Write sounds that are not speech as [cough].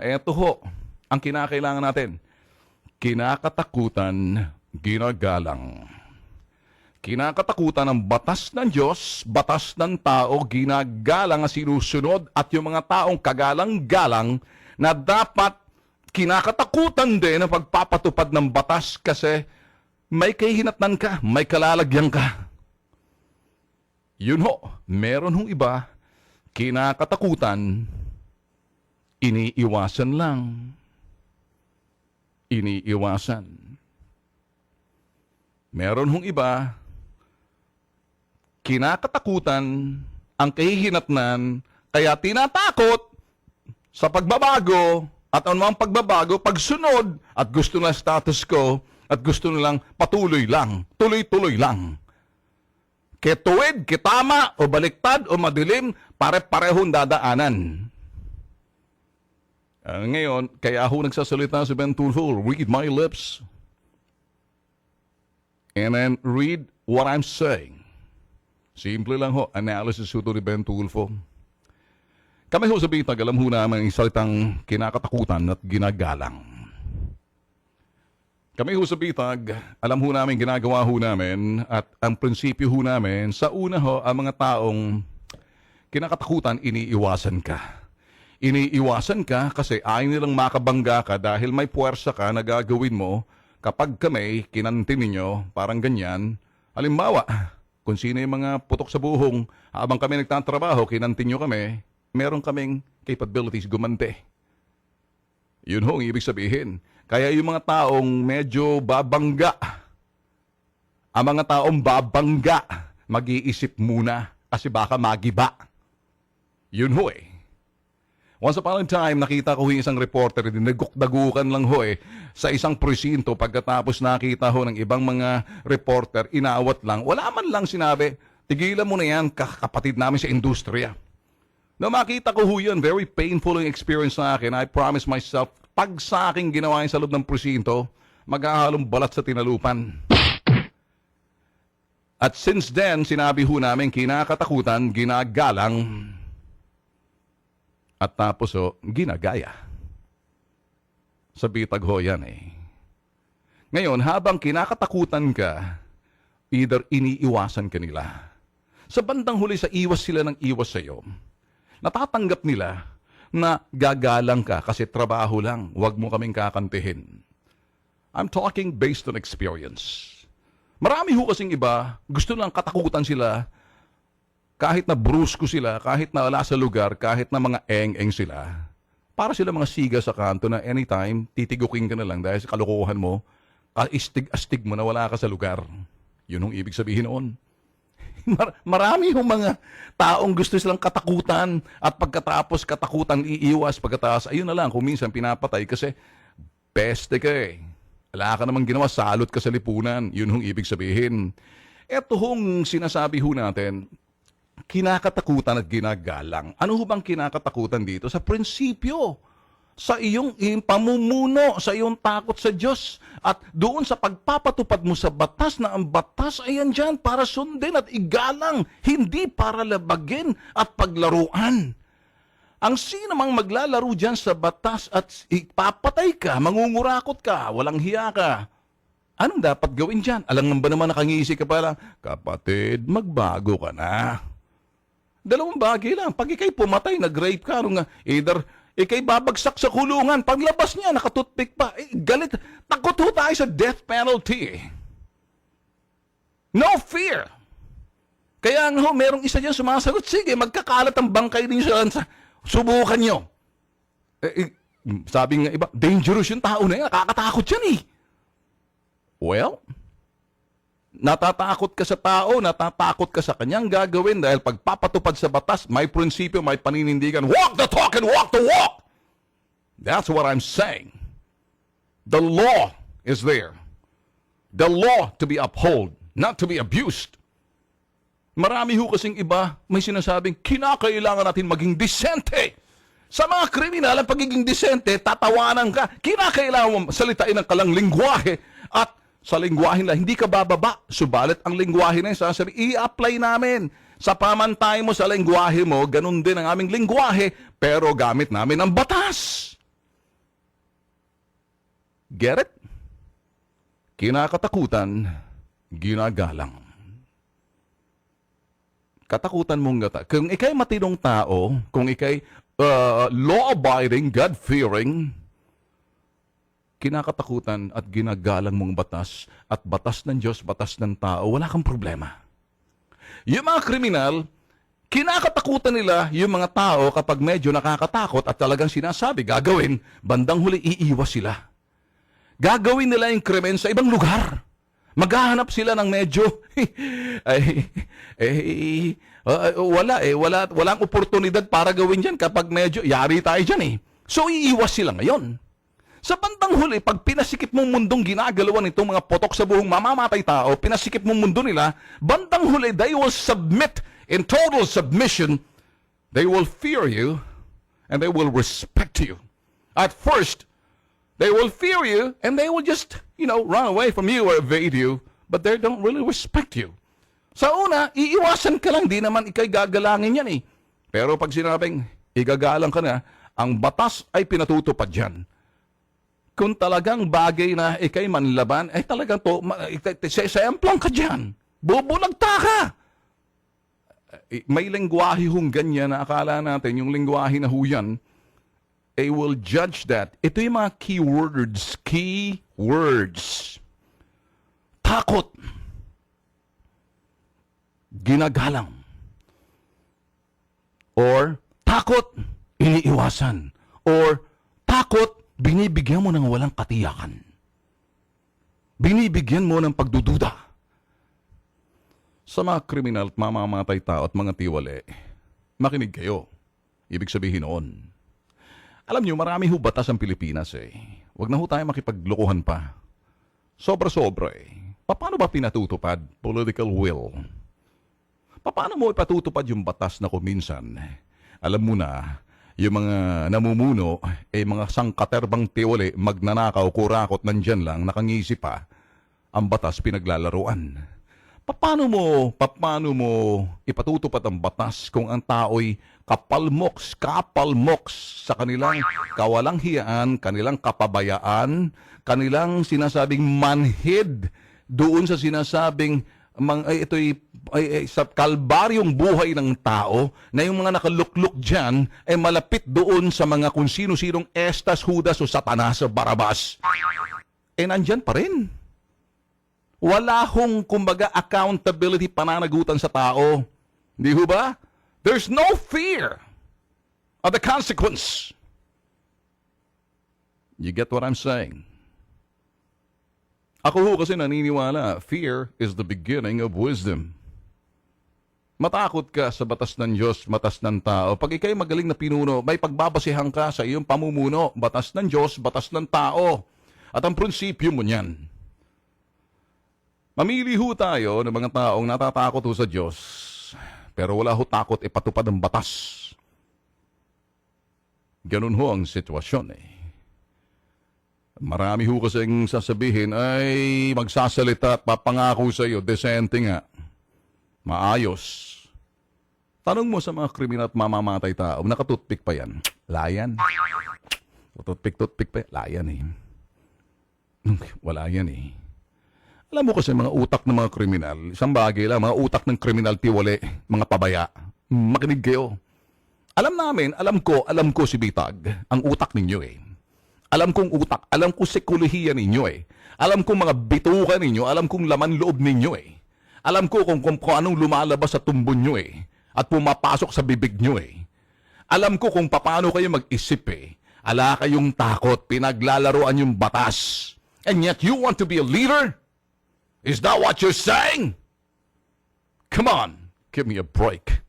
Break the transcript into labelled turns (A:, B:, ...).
A: Ito ho, ang kinakailangan natin. Kinakatakutan, ginagalang. Kinakatakutan ng batas ng Diyos, batas ng tao, ginagalang ang sinusunod at yung mga taong kagalang-galang na dapat kinakatakutan din ang pagpapatupad ng batas kasi may kahinatnan ka, may kalalagyan ka. Yun ho, meron hong iba, kinakatakutan, iniiwasan lang. Iniiwasan. Meron hong iba, kinakatakutan, ang kahihinatnan, kaya tinatakot sa pagbabago at anumang pagbabago, pagsunod at gusto na status quo at gusto nilang patuloy lang, tuloy-tuloy lang. Ketuwid, kitama, o baliktad, o madilim, pare-parehong dadaanan. Ah, ngayon, kaya ako nagsasalita si Ben Tulfo, read my lips. And then read what I'm saying. Simple lang ho, analysis ho ni Ben Tulfo. Kami ho sa Bitag, alam ho namin ang salitang kinakatakutan at ginagalang. Kami ho sa Bitag, alam ho namin, ginagawa ho namin, at ang prinsipyo ho namin, sa una ho, ang mga taong kinakatakutan, iniiwasan ka. Iniiwasan ka kasi ayaw nilang makabangga ka dahil may puwersa ka na gagawin mo kapag kami, kinantin ninyo, parang ganyan. Halimbawa, kung sino yung mga putok sa buhong, habang kami nagtatrabaho, kinantin nyo kami, meron kaming capabilities gumante. Yun ho ang ibig sabihin. Kaya yung mga taong medyo babangga, ang mga taong babangga, mag-iisip muna kasi baka magiba. Yun ho eh. Once upon a time, nakita ko yung isang reporter, din nagkukdagukan lang ho eh, sa isang presinto pagkatapos nakita ho ng ibang mga reporter, inawat lang. Wala man lang sinabi, tigilan mo na yan, kakapatid namin sa industriya. Na makita ko ho yun, very painful yung experience sa akin. I promise myself, pag sa akin ginawa sa loob ng presinto, maghahalong balat sa tinalupan. At since then, sinabi ho namin, kinakatakutan, ginagalang, at tapos ho, ginagaya. Sa bitag ho yan eh. Ngayon, habang kinakatakutan ka, either iniiwasan ka nila. Sa bandang huli sa iwas sila ng iwas sa'yo, natatanggap nila na gagalang ka kasi trabaho lang, huwag mo kaming kakantihin. I'm talking based on experience. Marami ho kasing iba, gusto lang katakutan sila kahit na brusko sila, kahit na wala sa lugar, kahit na mga eng-eng sila, para sila mga siga sa kanto na anytime, titigukin ka na lang dahil sa kalokohan mo, astig-astig mo na wala ka sa lugar. Yun ang ibig sabihin noon. [laughs] Mar- marami yung mga taong gusto silang katakutan at pagkatapos katakutan iiwas pagkatapos ayun na lang kung minsan pinapatay kasi peste ka eh. Wala ka namang ginawa, salot ka sa lipunan. Yun ang ibig sabihin. Ito hong sinasabi ho natin, kinakatakutan at ginagalang. Ano ho bang kinakatakutan dito? Sa prinsipyo, sa iyong, pamumuno, sa iyong takot sa Diyos, at doon sa pagpapatupad mo sa batas na ang batas ay andyan para sundin at igalang, hindi para labagin at paglaruan. Ang sino mang maglalaro dyan sa batas at ipapatay ka, mangungurakot ka, walang hiya ka, anong dapat gawin dyan? Alam ba naman nakangisi ka pa lang, kapatid, magbago ka na. Dalawang bagay lang. Pag ikay pumatay, nag-rape ka, nga, either ikay babagsak sa kulungan, paglabas niya, nakatutpik pa, eh, galit. Takot ho tayo sa death penalty. eh. No fear. Kaya nga ho, merong isa dyan sumasagot, sige, magkakalat ang bangkay din siya sa subukan nyo. Eh, eh, sabi nga iba, dangerous yung tao na yan, nakakatakot yan eh. Well, natatakot ka sa tao, natatakot ka sa kanyang gagawin dahil pagpapatupad sa batas, may prinsipyo, may paninindigan. Walk the talk and walk the walk! That's what I'm saying. The law is there. The law to be upheld, not to be abused. Marami ho kasing iba, may sinasabing, kinakailangan natin maging disente. Sa mga kriminal, ang pagiging disente, tatawanan ka. Kinakailangan mo salitain ng kalang lingwahe at sa lingwahe na hindi ka bababa. Subalit ang lingwahe na yun, sasabi, i-apply namin. Sa pamantay mo sa lingwahe mo, ganun din ang aming lingwahe, pero gamit namin ang batas. Get it? Kinakatakutan, ginagalang. Katakutan mong gata. Kung ikay matinong tao, kung ikay uh, law-abiding, God-fearing, kinakatakutan at ginagalang mong batas at batas ng Diyos, batas ng tao, wala kang problema. Yung mga kriminal, kinakatakutan nila yung mga tao kapag medyo nakakatakot at talagang sinasabi, gagawin, bandang huli iiwas sila. Gagawin nila yung krimen sa ibang lugar. Maghahanap sila ng medyo, [laughs] ay, eh, uh, wala eh, wala, walang oportunidad para gawin yan kapag medyo, yari tayo dyan eh. So, iiwas sila ngayon. Sa bandang huli, pag pinasikip mong mundong ginagalawan itong mga potok sa buhong mamamatay tao, pinasikip mong mundo nila, bandang huli, they will submit in total submission. They will fear you and they will respect you. At first, they will fear you and they will just, you know, run away from you or evade you, but they don't really respect you. Sa una, iiwasan ka lang, di naman ikay gagalangin yan eh. Pero pag sinabing igagalang ka na, ang batas ay pinatutupad yan kung talagang bagay na ikay manlaban, ay talagang to, ma- sa semplang ka dyan. Bubulagta ka. Eh, May lingwahe hong ganyan na akala natin, yung lingwahe na huyan, they will judge that. Ito yung mga key words. Key words. Takot. Ginagalang. Or takot, iniiwasan. Or takot, binibigyan mo ng walang katiyakan. Binibigyan mo ng pagdududa. Sa mga kriminal at mamamatay tao at mga tiwali, makinig kayo. Ibig sabihin noon. Alam nyo, marami ho batas ang Pilipinas eh. Huwag na ho tayo makipaglokohan pa. Sobra-sobra eh. Paano ba pinatutupad? Political will. Paano mo ipatutupad yung batas na kuminsan? Alam mo na, yung mga namumuno, eh mga sangkaterbang tiwali, magnanakaw, kurakot, nandyan lang, nakangisi pa, ang batas pinaglalaruan. Paano mo, paano mo ipatutupad ang batas kung ang tao'y kapalmoks, kapalmoks sa kanilang kawalang hiyaan, kanilang kapabayaan, kanilang sinasabing manhid doon sa sinasabing mang, ay, ito'y ay, ay, sa kalbaryong buhay ng tao na yung mga nakalukluk dyan ay malapit doon sa mga kung sino-sinong Estas, Judas o Satanas o Barabas. Eh nandyan pa rin. Wala hong, kumbaga, accountability pananagutan sa tao. Hindi ba? There's no fear of the consequence. You get what I'm saying? Ako ho kasi naniniwala, fear is the beginning of wisdom. Matakot ka sa batas ng Diyos, batas ng tao. Pag ikay magaling na pinuno, may pagbabasihan ka sa iyong pamumuno, batas ng Diyos, batas ng tao. At ang prinsipyo mo niyan. Mamili ho tayo ng mga taong natatakot ho sa Diyos, pero wala ho takot ipatupad ang batas. Ganun ho ang sitwasyon eh. Marami ho kasing sasabihin ay magsasalita at papangako sa iyo, desente nga. Maayos. Tanong mo sa mga kriminal at mamamatay tao, nakatutpik pa yan. Layan. Tutpik-tutpik pa yan. Layan eh. [laughs] Wala yan eh. Alam mo kasi mga utak ng mga kriminal, isang bagay lang, mga utak ng kriminal tiwali, mga pabaya. Makinig kayo. Alam namin, alam ko, alam ko si Bitag, ang utak ninyo eh. Alam kong utak, alam ko sekuluhiya ninyo eh. Alam kong mga bituka ninyo, alam kong laman loob ninyo eh. Alam ko kung, kung, kung anong lumalabas sa tumbon nyo eh. At pumapasok sa bibig nyo eh. Alam ko kung paano kayo mag-isip eh. Ala kayong takot, pinaglalaroan yung batas. And yet you want to be a leader? Is that what you're saying? Come on, give me a break.